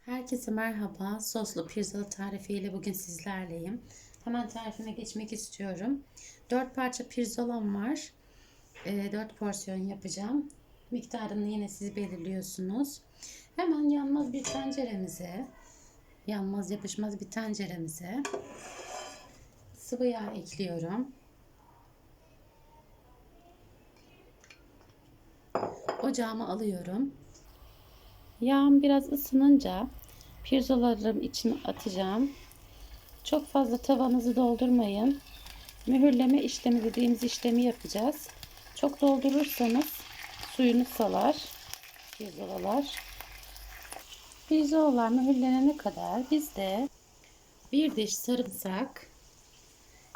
Herkese merhaba. Soslu pirzola tarifiyle bugün sizlerleyim. Hemen tarifime geçmek istiyorum. 4 parça pirzolam var. 4 porsiyon yapacağım. Miktarını yine siz belirliyorsunuz. Hemen yanmaz bir tenceremize, yanmaz yapışmaz bir tenceremize sıvı yağ ekliyorum. Ocağıma alıyorum. Yağım biraz ısınınca pirzolarım içine atacağım. Çok fazla tavanızı doldurmayın. Mühürleme işlemi dediğimiz işlemi yapacağız. Çok doldurursanız suyunu salar pirzolalar. Pirzolalar mühürlenene kadar biz de bir diş sarımsak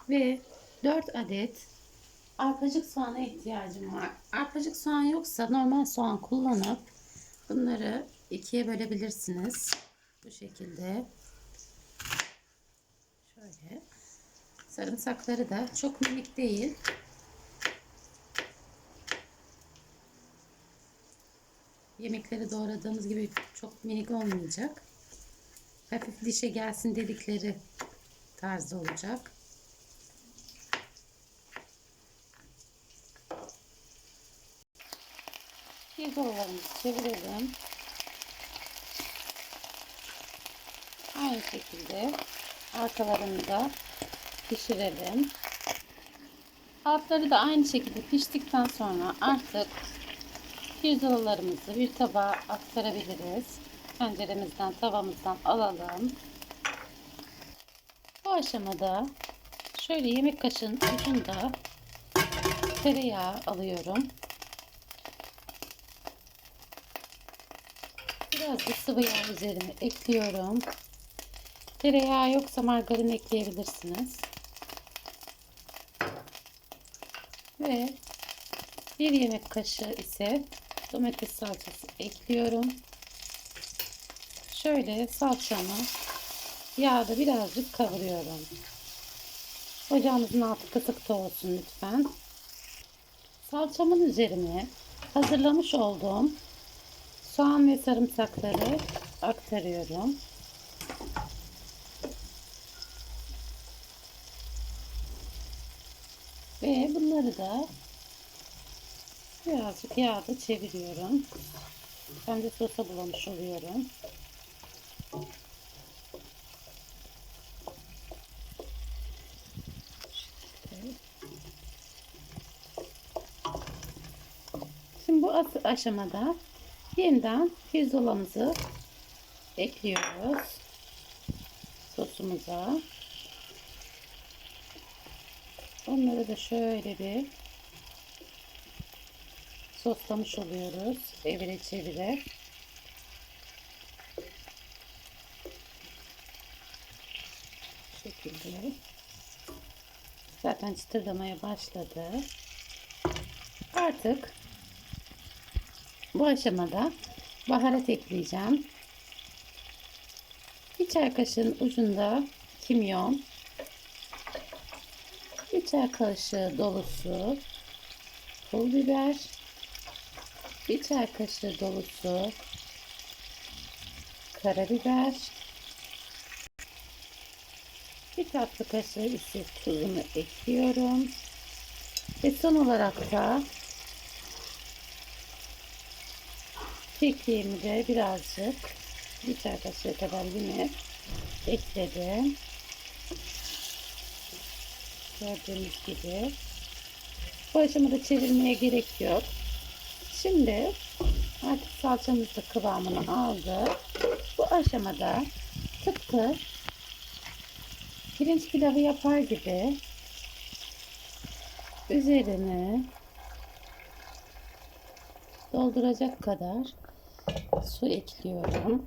ve 4 adet arpacık soğana ihtiyacım var. Arpacık soğan yoksa normal soğan kullanıp bunları ikiye bölebilirsiniz. Bu şekilde. Şöyle. Sarımsakları da çok minik değil. Yemekleri doğradığımız gibi çok minik olmayacak. Hafif dişe gelsin dedikleri tarzda olacak. Pirzolarımızı çevirelim. Aynı şekilde arkalarını da pişirelim. Altları da aynı şekilde piştikten sonra artık pirzolalarımızı bir tabağa aktarabiliriz. Tenceremizden, tavamızdan alalım. Bu aşamada şöyle yemek kaşığının ucunda tereyağı alıyorum. Biraz da sıvı yağ üzerine ekliyorum. Tereyağı yoksa margarin ekleyebilirsiniz. Ve bir yemek kaşığı ise domates salçası ekliyorum. Şöyle salçamı yağda birazcık kavuruyorum. Ocağımızın altı kısıkta olsun lütfen. Salçamın üzerine hazırlamış olduğum soğan ve sarımsakları aktarıyorum. Ve bunları da birazcık yağda çeviriyorum. Ben de sosa bulamış oluyorum. Şimdi bu aşamada yeniden pirzolamızı ekliyoruz sosumuza. Onları da şöyle bir soslamış oluyoruz. Evire çevire. Şekilde. Zaten çıtırdamaya başladı. Artık bu aşamada baharat ekleyeceğim. Bir çay kaşığının ucunda kimyon, bir çay kaşığı dolusu pul biber, bir çay kaşığı dolusu karabiber, bir tatlı kaşığı ise tuzunu ekliyorum. Ve son olarak da kekiğimi birazcık bir çay kaşığı kadar yine ekledim. Gördüğünüz gibi. Bu aşamada çevirmeye gerek yok. Şimdi artık salçamız da kıvamını aldı. Bu aşamada tıpkı pirinç pilavı yapar gibi üzerine dolduracak kadar su ekliyorum.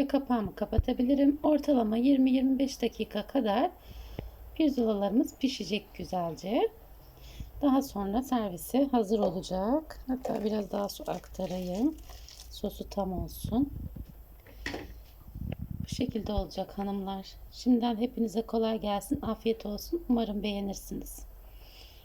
Ve kapağımı kapatabilirim. Ortalama 20-25 dakika kadar pirzolalarımız pişecek güzelce. Daha sonra servisi hazır olacak. Hatta biraz daha su aktarayım. Sosu tam olsun. Bu şekilde olacak hanımlar. Şimdiden hepinize kolay gelsin. Afiyet olsun. Umarım beğenirsiniz.